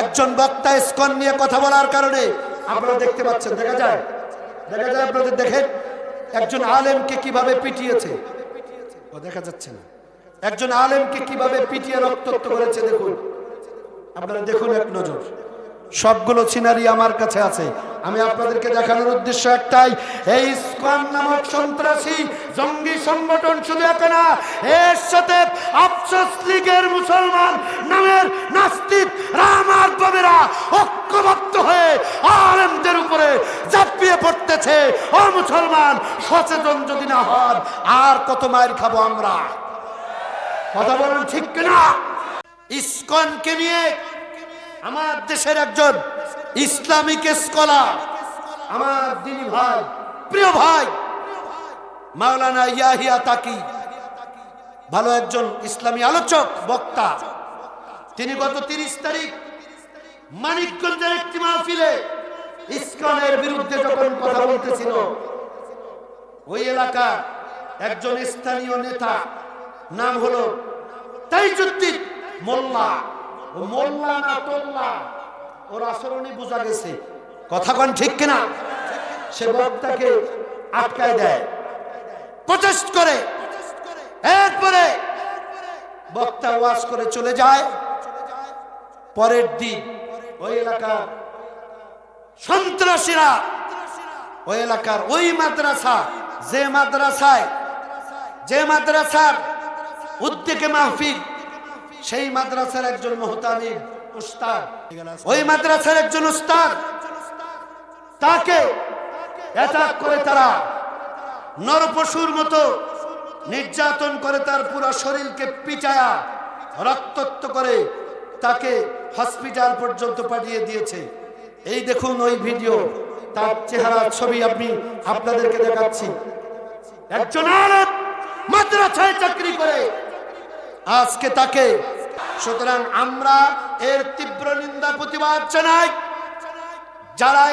একজন বক্তা স্কন নিয়ে কথা বলার কারণে আপনারা দেখতে পাচ্ছেন, দেখা যায় দেখা যায় আপনাদের দেখেন, একজন আলেমকে কীভাবে পিটিয়েছে? ও দেখা যাচ্ছে না। একজন আলেমকে কীভাবে পিটিয়ে রক্তাক্ত করেছে দেখুন। আপনারা দেখুন এক নজর। সবগুলো সিনারি আমার কাছে আছে। আমি আপনাদেরকে দেখানোর উদ্দেশ্য একটাই, এই ইসকন নামক সন্ত্রাসী জঙ্গি সংগঠন শুধু একা না, এর সাথে আফসোস লীগের মুসলমান নামের মুসলমান, সচেতন যদি না হন, আর কত মায়ের খাব আমরা? কথা বলেন ঠিক কিনা? ইসকনকে নিয়ে আমার দেশের একজন ইসলামিক স্কলার, আমার দিনী ভাই, প্রিয় ভাই, মাওলানা ইয়াহিয়া তাকি, ভালো একজন ইসলামী আলোচক, বক্তা। তিনি গত তিরিশ তারিখ মানিকগঞ্জের একটি মাহফিলে ইসকনের বিরুদ্ধে যখন কথা বলতেছিল ওই এলাকার একজন স্থানীয় নেতা, নাম হলো মোল্লা। ও মোল্লা ওর আচরণই বোঝা কথা ঠিক সে আটকায় দেয়। প্রচেষ্ট করে। এরপরে বক্তা ওয়াজ করে চলে যায়। পরের দিন ওই এলাকার সন্ত্রাসীরা, ওই এলাকার ওই মাদ্রাসা যে মাদ্রাসায়, যে মাদ্রাসার উদ্যোগে মাহফিল, সেই মাদ্রাসার একজন মোহতামিম উস্তাদ। ওই মাদ্রাসার একজন উস্তাদ, তাকে অ্যাটাক করে তারা, নরপশুর মতো নির্যাতন করে তার পুরো শরীরকে পিটায়া রক্তাক্ত করে তাকে হসপিটাল পর্যন্ত পাঠিয়ে দিয়েছে। এই দেখুন ওই ভিডিও, তার চেহারা ছবি আপনি আপনাদেরকে দেখাচ্ছি। একজন আলেম মাদ্রাসায় চাকরি করে। আজকে তাকে, সুতরাং আমরা এর তীব্র নিন্দা, প্রতিবাদ জানাই। যারা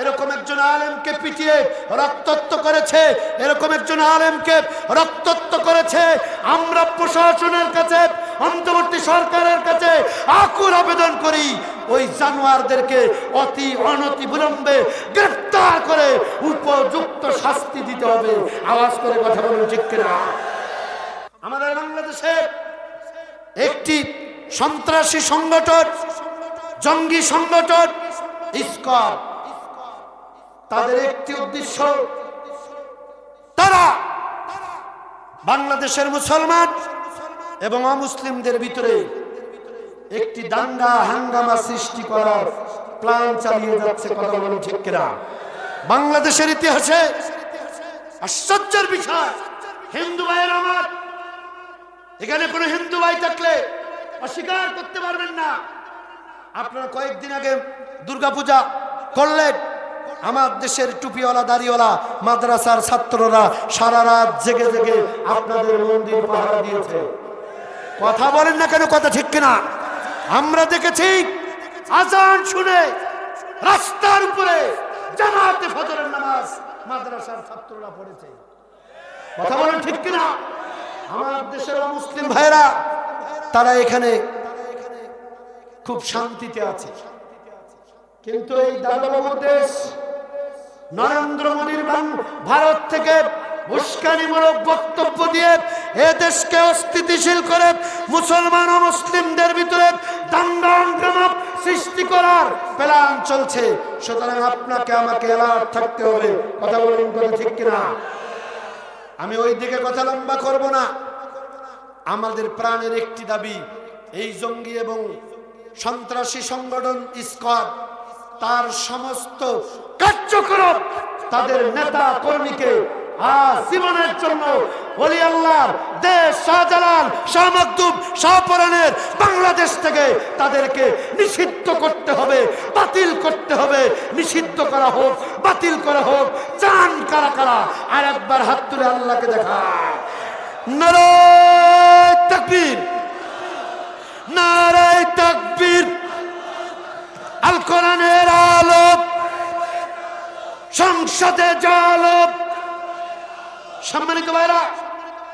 এরকম একজন আলেমকে পিটিয়ে রক্তত্ব করেছে, এরকম একজন আলেমকে রক্তত্ব করেছে, আমরা প্রশাসনের কাছে অন্তর্বর্তী সরকারের কাছে আকুল আবেদন করি, ওই জানোয়ারদেরকে অতি অনতি বিলম্বে গ্রেফতার করে উপযুক্ত শাস্তি দিতে হবে। আওয়াজ করে কথা বলুন, ঠিক কিনা? আমাদের বাংলাদেশে একটি সন্ত্রাসী সংগঠন, জঙ্গি সংগঠন ইস্কন তাদের একটি উদ্দেশ্য, তারা বাংলাদেশের মুসলমান এবং অমুসলিমদের ভিতরে একটি দাঙ্গা হাঙ্গামা সৃষ্টি করার প্ল্যান চালিয়ে যাচ্ছে কথা বলুন বাংলাদেশের ইতিহাসে আশ্চর্যের বিষয়, হিন্দু ভাইয়ের আমার। এখানে কোনো হিন্দু ভাই থাকলে অস্বীকার করতে পারবেন না। আপনারা কয়েকদিন আগে দুর্গাপূজা করলেন। আমার দেশের টুপিওয়ালা, দাড়িওয়ালা, মাদ্রাসার ছাত্ররা সারা রাত জেগে জেগে আপনাদের মন্দির পাহারা দিয়েছে। কথা বলেন না কেন, কথা ঠিক কিনা? আমরা দেখেছি আজান শুনে রাস্তার উপরে জামাতে ফজরের নামাজ মাদ্রাসার ছাত্ররা পড়েছে। কথা বলেন ঠিক কিনা? আমার দেশের মুসলিম ভাইরা তারা এখানে খুব শান্তিতে আছে। কিন্তু এই দাদাবাবুর দেশ নরেন্দ্র মোদীর ভারত থেকে বক্তব্য দিয়ে এ দেশকে অস্থিতিশীল করে মুসলমান ও মুসলিমদের ভিতরে দাঙ্গা হাঙ্গামা সৃষ্টি করার প্ল্যান চলছে। সুতরাং আপনাকে, আমাকে অ্যালার্ট থাকতে হবে। কথা বলুন, কথা ঠিক কিনা? আমি ওই দিকে কথা লম্বা করব না। আমাদের প্রাণের একটি দাবি, এই জঙ্গি এবং সন্ত্রাসী সংগঠন ইস্কট তার সমস্ত কার্যক্রম তাদের নেতা কর্মীকে বাংলাদেশ থেকে তাদেরকে নিষিদ্ধ করতে হবে, বাতিল করতে হবে। নিষিদ্ধ করা হোক, বাতিল করা হোক, চান কারা কারা, আর একবার হাত তুলে আল্লাহকে দেখা। সংসদে জালো সম্মানিত ভাইরা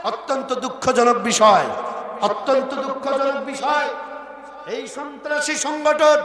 অত্যন্ত দুঃখজনক বিষয় অত্যন্ত দুঃখজনক বিষয়। এই সন্ত্রাসী সংগঠন